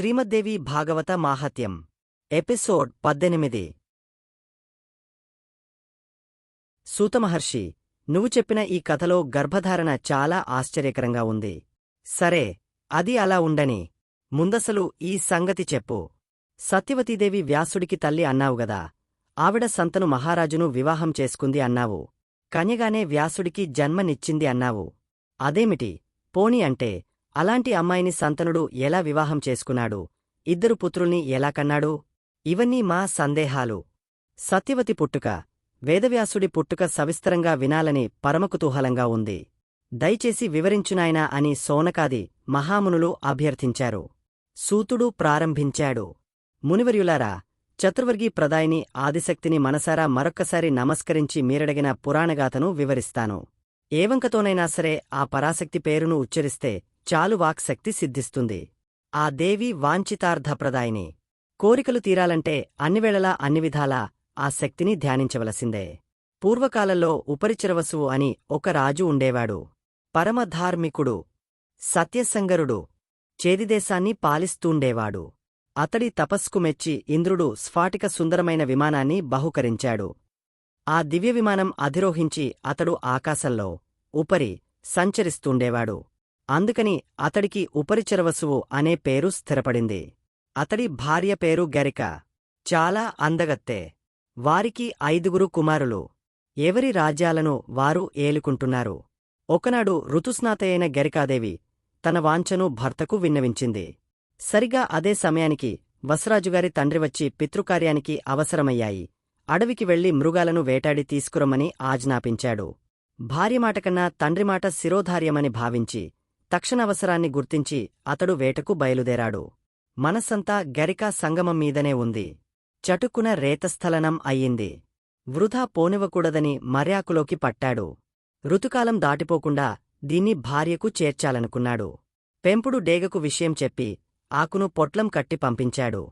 శ్రీమద్దేవి భాగవత మాహత్యం episode పద్దెనిమిది. సూతమహర్షి నువ్వు చెప్పిన ఈ కథలో గర్భధారణ చాలా ఆశ్చర్యకరంగా ఉంది. సరే అది అలా ఉండని. ముందసలు ఈ సంగతి చెప్పు. సత్యవతీదేవి వ్యాసుడికి తల్లి అన్నావుగదా ఆవిడ సంతను మహారాజును వివాహం చేసుకుంది అన్నావు. కన్యగానే వ్యాసుడికి జన్మనిచ్చింది అన్నావు. అదేమిటి? పోని అంటే అలాంటి అమ్మాయిని సంతనుడు ఎలా వివాహం చేసుకున్నాడు? ఇద్దరు పుత్రుల్ని ఎలా కన్నాడు? ఇవన్నీ మా సందేహాలు. సత్యవతి పుట్టుక. వేదవ్యాసుడి పుట్టుక సవిస్తరంగా వినాలని పరమకుతూహలంగా ఉంది. దయచేసి వివరించునాయనా అని సోనకాది మహామునులు అభ్యర్థించారు. సూతుడు ప్రారంభించాడు. మునివర్యులారా చతుర్వర్గీ ప్రదాయిని ఆదిశక్తిని మనసారా మరొక్కసారి నమస్కరించి మీరడిగిన పురాణగాథను వివరిస్తాను. ఏవంకతోనైనా సరే ఆ పరాశక్తి పేరును ఉచ్చరిస్తే చాలు వాక్శక్తి సిద్ధిస్తుంది. ఆ దేవి వాంఛితార్థప్రదాయిని. కోరికలు తీరాలంటే అన్నివేళలా అన్ని విధాలా ఆ శక్తిని ధ్యానించవలసిందే. పూర్వకాలంలో ఉపరిచరవసువు అని ఒక రాజు ఉండేవాడు. పరమధార్మికుడు సత్యసంగరుడు చేదిదేశాన్ని పాలిస్తూండేవాడు. అతడి తపస్కు మెచ్చి ఇంద్రుడు స్ఫాటిక సుందరమైన విమానాన్ని బహుకరించాడు. ఆ దివ్య విమానం అధిరోహించి అతడు ఆకాశంలో ఉపరి సంచరిస్తూండేవాడు. అందుకని అతడికి ఉపరిచరవసువు అనే పేరు స్థిరపడింది. అతడి భార్య పేరు గరిక. చాలా అందగత్తే. వారికి ఐదుగురు కుమారులు. ఎవరి రాజ్యాలను వారు ఏలుకుంటున్నారు? ఒకనాడు ఋతుస్నాతయైన గరికాదేవి తన వాంఛను భర్తకు విన్నవించింది. సరిగా అదే సమయానికి వసరాజుగారి తండ్రి వచ్చి పితృకార్యానికి అవసరమయ్యాయి. అడవికి వెళ్ళి మృగాలను వేటాడి తీసుకురమ్మని ఆజ్ఞాపించాడు. భార్యమాటకన్నా తండ్రిమాట శిరోధార్యమని భావించి తక్షణవసరాన్ని గుర్తించి అతడు వేటకు బయలుదేరాడు. మనస్సంతా గరికా సంగమం మీదనే ఉంది. చటుకున రేతస్థలనం అయ్యింది. వృధా పోనివ్వకూడదని మర్యాకులోకి పట్టాడు. ఋతుకాలం దాటిపోకుండా దీన్ని భార్యకు చేర్చాలనుకున్నాడు. పెంపుడు డేగకు విషయం చెప్పి ఆకును పొట్లం కట్టి పంపించాడు.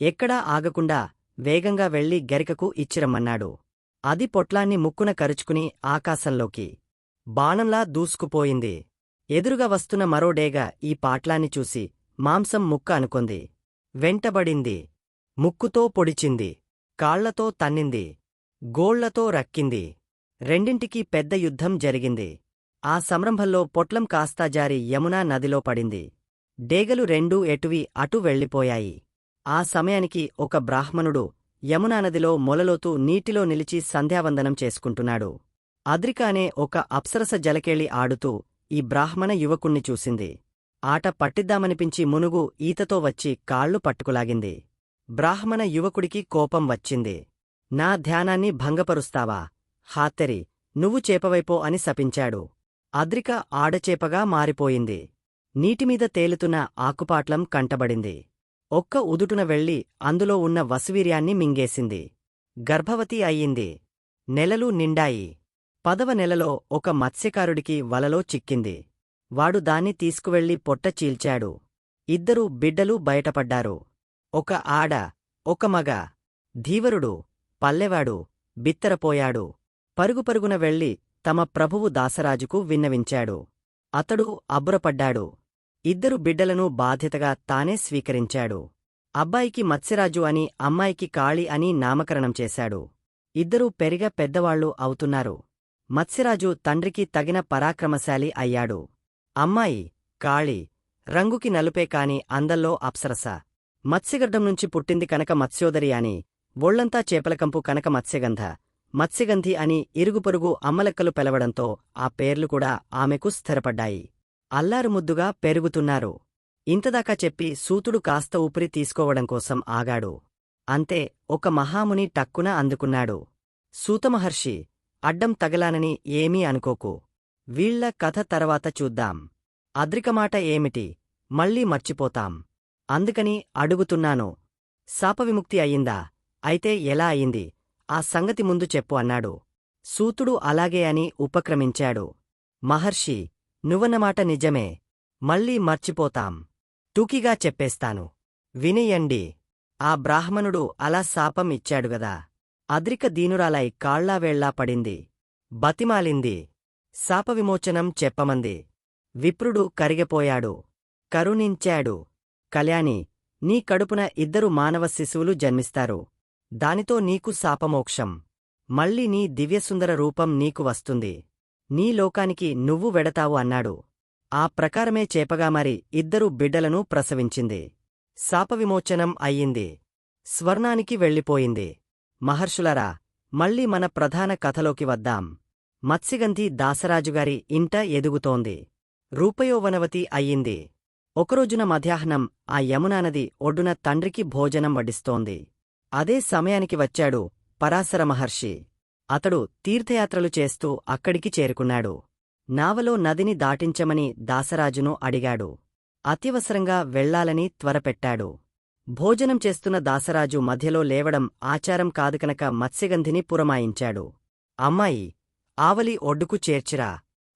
ఎక్కడా ఆగకుండా వేగంగా వెళ్ళి గరికకు ఇచ్చిరమ్మన్నాడు. అది పొట్లాన్ని ముక్కున కరుచుకుని ఆకాశంలోకి. బాణంలా దూసుకుపోయింది. ఎదురుగా వస్తున్న మరో డేగ ఈ పాట్లాన్ని చూసి మాంసం ముక్క అనుకొంది. వెంటబడింది. ముక్కుతో పొడిచింది. కాళ్ళతో తన్నింది. గోళ్ళతో రక్కింది. రెండింటికీ పెద్ద యుద్ధం జరిగింది. ఆ సంరంభంలో పొట్లం కాస్తా జారి యమునా నదిలో పడింది. డేగలు రెండూ ఎటువి అటు వెళ్ళిపోయాయి. ఆ సమయానికి ఒక బ్రాహ్మణుడు యమునానదిలో మొలలోతూ నీటిలో నిలిచి సంధ్యావందనం చేసుకుంటున్నాడు. అద్రిక అనే ఒక అప్సరస జలకేళి ఆడుతూ ఈ బ్రాహ్మణ యువకుణ్ణి చూసింది. ఆట పట్టిద్దామనిపించి మునుగు ఈతతో వచ్చి కాళ్ళు పట్టుకులాగింది. బ్రాహ్మణ యువకుడికి కోపం వచ్చింది. నా ధ్యానాన్ని భంగపరుస్తావా? హాత్తెరి నువ్వు చేపవైపో అని శపించాడు. అద్రిక ఆడచేపగా మారిపోయింది. నీటిమీద తేలుతున్న ఆకుపాట్లం కంటబడింది. ఒక్క ఉదుటున వెళ్ళి అందులో ఉన్న వసువీర్యాన్ని మింగేసింది. గర్భవతి అయ్యింది. నెలలు నిండాయి. పదవ నెలలో ఒక మత్స్యకారుడికి వలలో చిక్కింది. వాడు దాన్ని తీసుకువెళ్ళి పొట్ట చీల్చాడు. ఇద్దరు బిడ్డలు బయటపడ్డారు. ఒక ఆడ ఒక మగ ధీవరుడు పల్లెవాడు బిత్తరపోయాడు. పరుగుపరుగున వెళ్ళి తమ ప్రభువు దాసరాజుకు విన్నవించాడు. అతడు అబ్బురపడ్డాడు. ఇద్దరు బిడ్డలను బాధ్యతగా తానే స్వీకరించాడు. అబ్బాయికి మత్స్యరాజు అని అమ్మాయికి కాళి అని నామకరణం చేశాడు. ఇద్దరూ పెరిగ పెద్దవాళ్ళు అవుతున్నారు. మత్స్యరాజు తండ్రికి తగిన పరాక్రమశాలి అయ్యాడు. అమ్మాయి కాళి రంగుకి నలుపే కాని అందల్లో అప్సరస. మత్స్యగడ్డం నుంచి పుట్టింది కనక మత్స్యోదరి అని ఒళ్ళంతా చేపలకంపు కనక మత్స్యగంధ. మత్స్యగంధి అని ఇరుగుపొరుగు అమ్మలెక్కలు పెలవడంతో ఆ పేర్లు కూడా ఆమెకు స్థిరపడ్డాయి. అల్లారుముద్దుగా పెరుగుతున్నారు. ఇంతదాకా చెప్పి సూతుడు కాస్త ఊపిరి తీసుకోవడం కోసం ఆగాడు. అంతే ఒక మహాముని టక్కున అందుకున్నాడు. సూతమహర్షి అడ్డం తగలానని ఏమీ అనుకోకు. వీళ్ళ కథ తర్వాత చూద్దాం. అద్రికమాట ఏమిటి? మళ్ళీ మర్చిపోతాం. అందుకని అడుగుతున్నాను. శాపవిముక్తి అయిందా? అయితే ఎలా అయింది? ఆ సంగతి ముందు చెప్పు అన్నాడు. సూతుడు అలాగే అని ఉపక్రమించాడు. మహర్షి నువ్వన్నమాట నిజమే. మళ్ళీ మర్చిపోతాం. టూకిగా చెప్పేస్తాను. వినియండి. ఆ బ్రాహ్మణుడు అలా శాపం ఇచ్చాడుగదా అద్రిక దీనురాలై కాళ్ళావేళ్ళా పడింది. బతిమాలింది. శాపవిమోచనం చెప్పమంది. విప్రుడు కరిగిపోయాడు. కరుణించాడు. కళ్యాణి నీ కడుపున ఇద్దరు మానవ శిశువులు జన్మిస్తారు. దానితో నీకు శాపమోక్షం. మళ్ళీ నీ దివ్యసుందర రూపం నీకు వస్తుంది. నీ లోకానికి నువ్వు వెడతావు అన్నాడు. ఆ ప్రకారమే చేపగా మరి ఇద్దరు బిడ్డలను ప్రసవించింది. శాపవిమోచనం అయ్యింది. స్వర్ణానికి వెళ్ళిపోయింది. మహర్షులరా మళ్ళీ మన ప్రధాన కథలోకి వద్దాం. మత్స్యగంధి దాసరాజుగారి ఇంట ఎదుగుతోంది. రూపయోవనవతి అయ్యింది. ఒకరోజున మధ్యాహ్నం ఆ యమునానది ఒడ్డున తండ్రికి భోజనం వడ్డిస్తోంది. అదే సమయానికి వచ్చాడు పరాశర మహర్షి. అతడు తీర్థయాత్రలు చేస్తూ అక్కడికి చేరుకున్నాడు. నావలో నదిని దాటించమని దాసరాజును అడిగాడు. అత్యవసరంగా వెళ్ళాలని త్వరపెట్టాడు. భోజనం చేస్తున్న దాసరాజు మధ్యలో లేవడం ఆచారం కాదుకనక మత్స్యగంధిని పురమాయించాడు. అమ్మాయి ఆవలి ఒడ్డుకు చేర్చిరా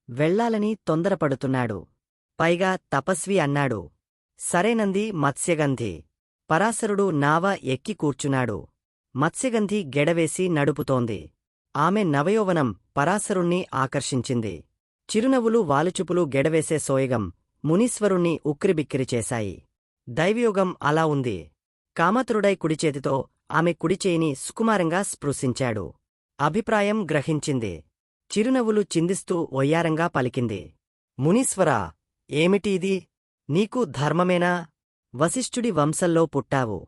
వెళ్ళాలని తొందరపడుతున్నాడు. పైగా తపస్వి అన్నాడు సరేనంది మత్స్యగంధి పరాశరుడు నావ ఎక్కి కూర్చున్నాడు. మత్స్యగంధి గెడవేసి నడుపుతోంది. ఆమె నవయోవనం పరాశరుణ్ణి ఆకర్షించింది. చిరునవ్వులు వాలుచుపులు గెడవేసే సోయగం మునీశ్వరుణ్ణి ఉక్కిరిబిక్కిరి చేశాయి. దైవయోగం అలా ఉంది. కామతురుడై కుడిచేతితో ఆమె కుడిచేయిని సుకుమారంగా స్పృశించాడు. అభిప్రాయం గ్రహించింది. చిరునవ్వులు చిందిస్తూ ఒయ్యారంగా పలికింది. మునీశ్వరా ఏమిటి ఇది? నీకు ధర్మమేనా? వశిష్ఠుడి వంశంలో పుట్టావు.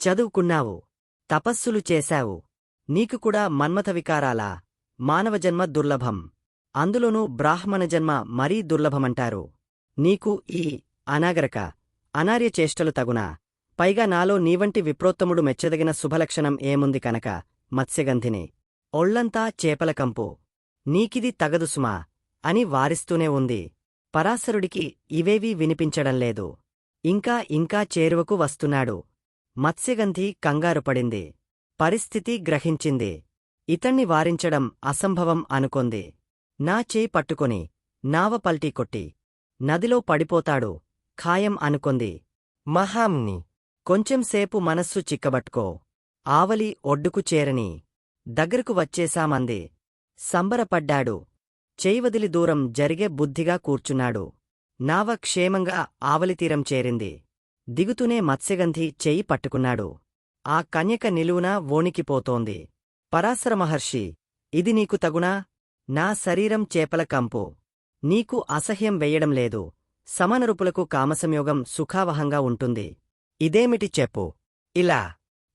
చదువుకున్నావు. తపస్సులు చేశావు. నీకు కూడా మన్మథ వికారాలా మానవజన్మ దుర్లభం. అందులోనూ బ్రాహ్మణ జన్మ మరీ దుర్లభమంటారు. నీకు ఈ అనాగరక అనార్య చేష్టలు తగునా. పైగా నాలో నీవంటి విప్రోత్తముడు మెచ్చదగిన శుభలక్షణం ఏముంది కనుక మత్స్యగంధిని. ఒళ్ళంతా చేపల కంపు. నీకిది తగదు సుమా అని వారిస్తూనే ఉంది. పరాశరుడికి ఇవేవీ వినిపించడంలేదు ఇంకా ఇంకా చేరువకు వస్తున్నాడు. మత్స్యగంధి కంగారుపడింది పరిస్థితి గ్రహించింది. ఇతణ్ణి వారించడం అసంభవం అనుకొంది. నా చేయి పట్టుకొని నావ పల్టీ కొట్టి. నదిలో పడిపోతాడు. ఖాయం అనుకొంది. మహాంని కొంచెంసేపు మనస్సు చిక్కబట్టుకో. ఆవలి ఒడ్డుకు చేరని. దగ్గరకు వచ్చేశామంది. సంబరపడ్డాడు. చేయివదిలి దూరం జరిగే బుద్ధిగా కూర్చున్నాడు. నావ క్షేమంగా ఆవలితీరం చేరింది. దిగుతూనే మత్స్యగంధి చెయ్యి పట్టుకున్నాడు. ఆ కన్యక నిలువునా వోణికిపోతోంది. పరాశరమహర్షి ఇది నీకు తగునా? నా శరీరం చేపల కంపు. నీకు అసహ్యం వెయ్యడం లేదు. సమనరుపులకు కామసంయోగం సుఖావహంగా ఉంటుంది. ఇదేమిటి చెప్పు? ఇలా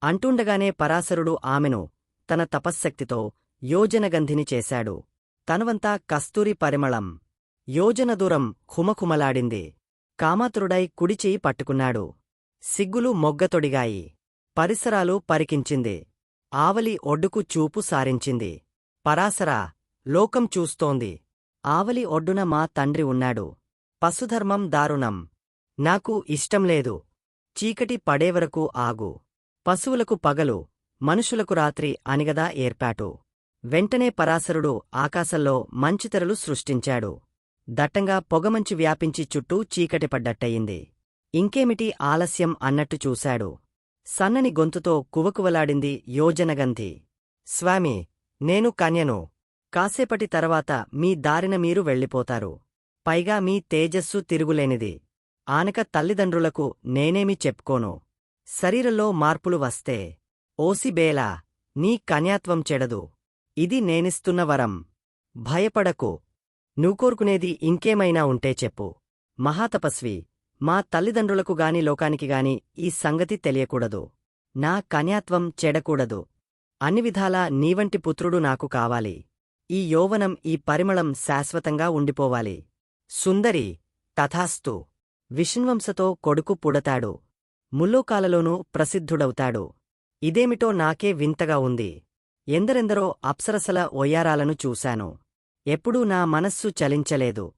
అంటుండగానే పరాశరుడు ఆమెను తన తపశ్శక్తితో యోజనగంధిని చేశాడు. తనవంతా కస్తూరి పరిమళం. యోజన దూరం ఖుమఖుమలాడింది. కామాతురుడై కుడిచేయి పట్టుకున్నాడు. సిగ్గులు మొగ్గతొడిగాయి. పరిసరాలు పరికించింది. ఆవలి ఒడ్డుకు చూపు సారించింది. పరాసరా లోకం చూస్తోంది. ఆవలి ఒడ్డున మా తండ్రి ఉన్నాడు. పశుధర్మం దారుణం. నాకు ఇష్టంలేదు చీకటి పడేవరకు ఆగు. పశువులకు పగలు మనుషులకు రాత్రి అనిగదా ఏర్పాటు. వెంటనే పరాశరుడు ఆకాశంలో మంచితెరలు సృష్టించాడు. దట్టంగా పొగమంచు వ్యాపించి చుట్టూ చీకటి పడ్డట్టయింది. ఇంకేమిటి ఆలస్యం అన్నట్టు చూశాడు. సన్నని గొంతుతో కువకువలాడింది యోజనగంధి. స్వామి నేను కన్యను. కాసేపటి తర్వాత మీ దారిన మీరు వెళ్ళిపోతారు. పైగా మీ తేజస్సు తిరుగులేనిది. ఆనక తల్లిదండ్రులకు నేనేమి చెప్పుకోను. శరీరంలో మార్పులు వస్తే ఓసిబేలా నీ కన్యాత్వం చెడదు. ఇది నేనిస్తున్న వరం. భయపడకు. నువ్వుకోరుకునేది ఇంకేమైనా ఉంటే చెప్పు. మహాతపస్వి మా తల్లిదండ్రులకు గాని లోకానికి గాని ఈ సంగతి తెలియకూడదు. నా కన్యాత్వం చెడకూడదు. అన్ని విధాలా నీవంటి పుత్రుడు నాకు కావాలి. ఈ యౌవనం ఈ పరిమళం శాశ్వతంగా ఉండిపోవాలి. సుందరి తథాస్తు. విష్ణువంశతో కొడుకు పుడతాడు. ముల్లోకాలలోనూ ప్రసిద్ధుడవుతాడు. ఇదేమిటో నాకే వింతగా ఉంది. ఎందరెందరో అప్సరసల ఒయ్యారాలను చూశాను. ఎప్పుడూ నా మనస్సు చలించలేదు.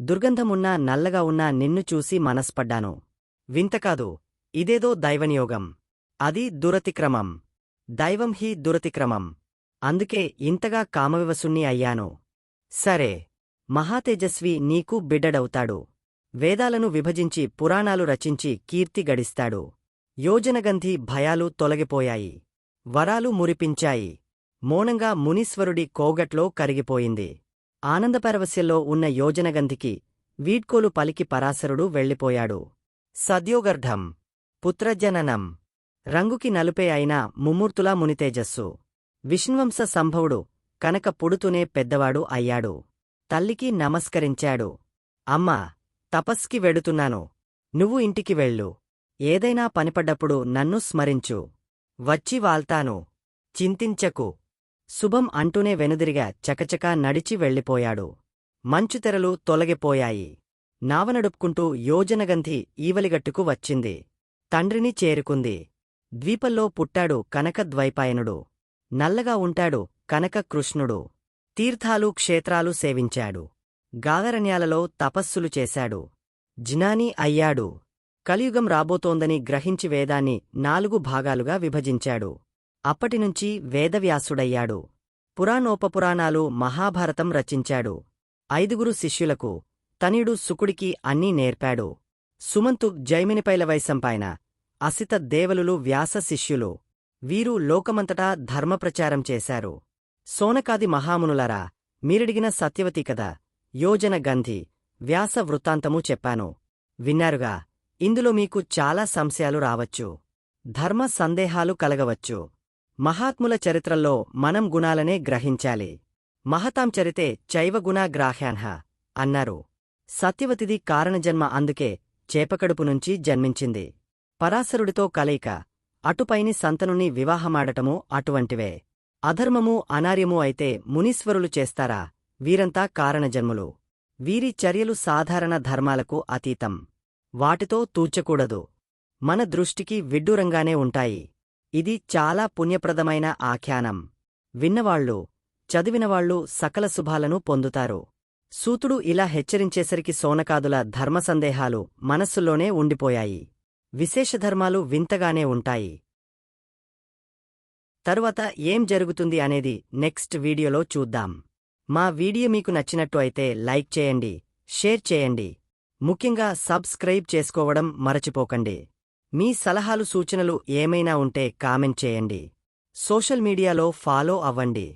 దుర్గంధమున్నా నల్లగా ఉన్నా నిన్ను చూసి మనస్పడ్డాను. వింతకాదు. ఇదేదో దైవనియోగం. అది దురతిక్రమం. దైవం హీ దురతిక్రమం. అందుకే ఇంతగా కామవివసుణ్ణి అయ్యాను. సరే. మహాతేజస్వి నీకు బిడ్డడవుతాడు. వేదాలను విభజించి పురాణాలు రచించి కీర్తి గడిస్తాడు. యోజనగంధి భయాలు తొలగిపోయాయి. వరాలు మురిపించాయి. మౌనంగా మునీశ్వరుడి కోగట్లో కరిగిపోయింది. ఆనందపరవశ్యంలో ఉన్న యోజనగంధికి వీడ్కోలు పలికి పరాశరుడు వెళ్ళిపోయాడు. సద్యోగర్ధం. పుత్రజననం. రంగుకి నలుపే అయిన ముమ్మూర్తులా మునితేజస్సు. విష్ణువంశ సంభవుడు కనక పుడుతూనే పెద్దవాడు అయ్యాడు. తల్లికి నమస్కరించాడు. అమ్మా తపస్కి వెడుతున్నాను. నువ్వు ఇంటికి వెళ్ళు. ఏదైనా పనిపడ్డప్పుడు నన్ను స్మరించు. వచ్చి వాల్తాను చింతించకు. శుభం అంటూనే వెనుదిరిగా చకచకా నడిచి వెళ్ళిపోయాడు. మంచుతెరలు తొలగిపోయాయి. నావనడుపుకుంటూ యోజనగంధి ఈవలిగట్టుకు వచ్చింది. తండ్రిని చేరుకుంది. ద్వీపంలో పుట్టాడు కనకద్వైపాయనుడు. నల్లగా ఉంటాడు కనక కృష్ణుడు తీర్థాలు క్షేత్రాలు సేవించాడు. గాదరణ్యాలలో తపస్సులు చేశాడు. జ్ఞాని అయ్యాడు. కలియుగం రాబోతోందని గ్రహించి వేదాన్ని నాలుగు భాగాలుగా విభజించాడు. అప్పటినుంచి వేదవ్యాసుడయ్యాడు. పురాణోపపురాణాలు మహాభారతం రచించాడు. ఐదుగురు శిష్యులకు తనయుడు సుకుడికి అన్నీ నేర్పాడు. సుమంతు జైమినిపైల వైశంపాయన అసిత దేవలులు వ్యాస శిష్యులు. వీరు లోకమంతటా ధర్మప్రచారం చేశారు. సోనకాది మహామునులరా మీరడిగిన సత్యవతి కథ యోజన గంధి వ్యాస వృత్తాంతమూ చెప్పాను. విన్నారుగా ఇందులో మీకు చాలా సంశయాలు రావచ్చు. ధర్మ సందేహాలు కలగవచ్చు. మహాత్ముల చరిత్రల్లో మనం గుణాలనే గ్రహించాలి. మహతాం చరితే చైవగుణా గ్రాహ్యాన్హ అన్నారు. సత్యవతిది కారణజన్మ అందుకే చేపకడుపు నుంచి జన్మించింది. పరాశరుడితో కలయిక అటుపైని సంతనుని వివాహమాడటమూ అటువంటివే. అధర్మమూ అనార్యమూ అయితే మునీశ్వరులు చేస్తారా? వీరంతా కారణజన్ములు. వీరి చర్యలు సాధారణ ధర్మాలకు అతీతం. వాటితో తూచకూడదు మన దృష్టికి విడ్డూరంగానే ఉంటాయి. ఇది చాలా పుణ్యప్రదమైన ఆఖ్యానం. విన్నవాళ్ళు చదివినవాళ్ళు సకల శుభాలను పొందుతారు. సూతుడు ఇలా హెచ్చరించేసరికి సోనకాదుల ధర్మసందేహాలు మనస్సులోనే ఉండిపోయాయి. విశేషధర్మాలు వింతగానే ఉంటాయి. తరువాత ఏం జరుగుతుంది అనేది నెక్స్ట్ వీడియోలో చూద్దాం. మా వీడియో మీకు నచ్చినట్టు అయితే లైక్ చేయండి షేర్ చేయండి. ముఖ్యంగా సబ్స్క్రైబ్ చేసుకోవడం మరచిపోకండి. మీ సలహాలు సూచనలు ఏమైనా ఉంటే కామెంట్ చేయండి. సోషల్ మీడియాలో ఫాలో అవ్వండి.